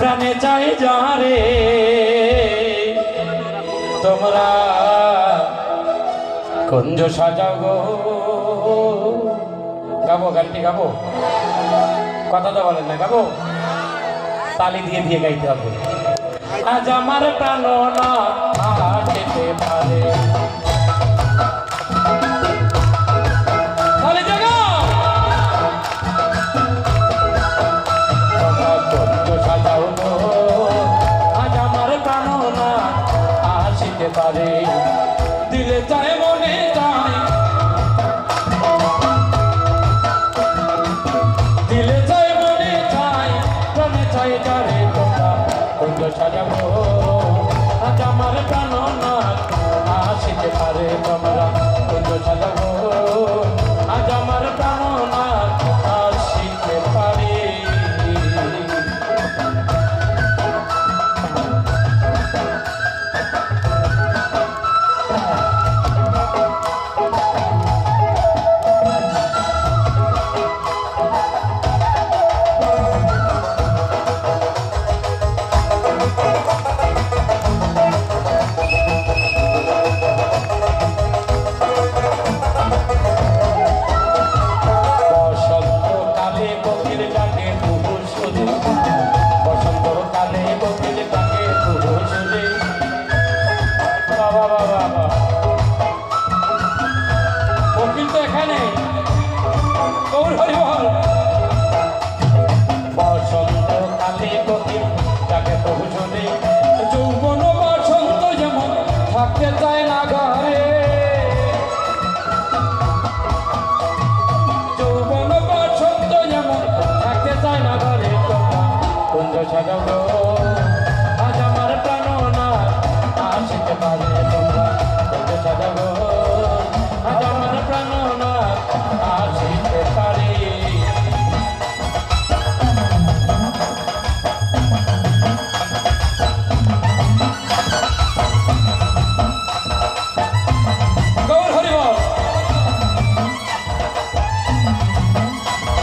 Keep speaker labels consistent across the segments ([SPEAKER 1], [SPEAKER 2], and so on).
[SPEAKER 1] প্রাণে চাই যারে তোমরা কুঞ্জ সাজাও গো। গাবো, গানটি গাবো। কথা তো বলেন না, গাবো। তালি দিয়ে দিয়ে গাইতে হবে। আজ আমার প্রাণ না পারে। পারে, দিলে চায় মনে চায় দিলে চায় মনে চায় প্রাণে চাই যারে তোমরা কুঞ্জ সাজাবো, আজ আমার প্রাণ না আসিতে পারে তোমরা। সাজাবো আজ আমার প্রাণ না, আসিতে পারে তোমরা কুঞ্জ সাজাবো আজ আমার প্রাণ না, আসিতে পারে।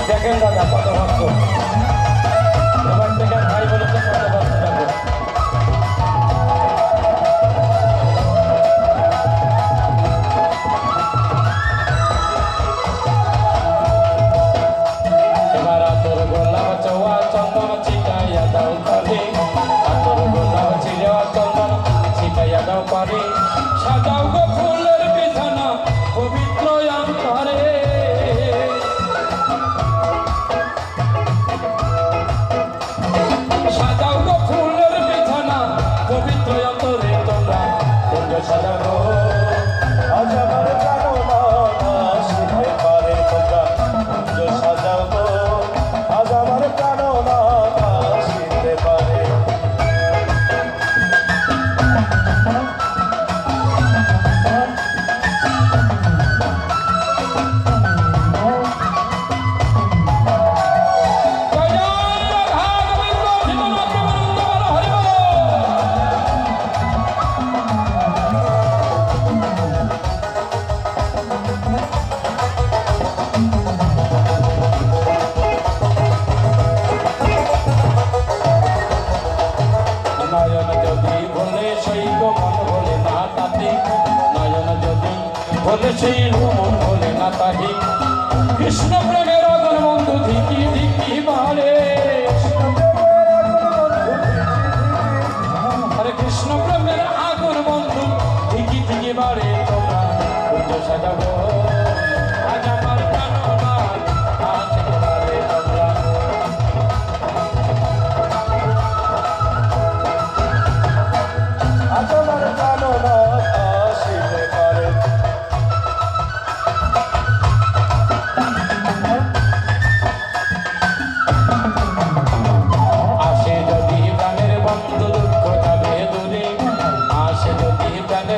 [SPEAKER 1] দেখেন দাদা কত ভক্ত। সেই বলে না তাহি কৃষ্ণ প্রেমের অগণ বন্ধু ধিকি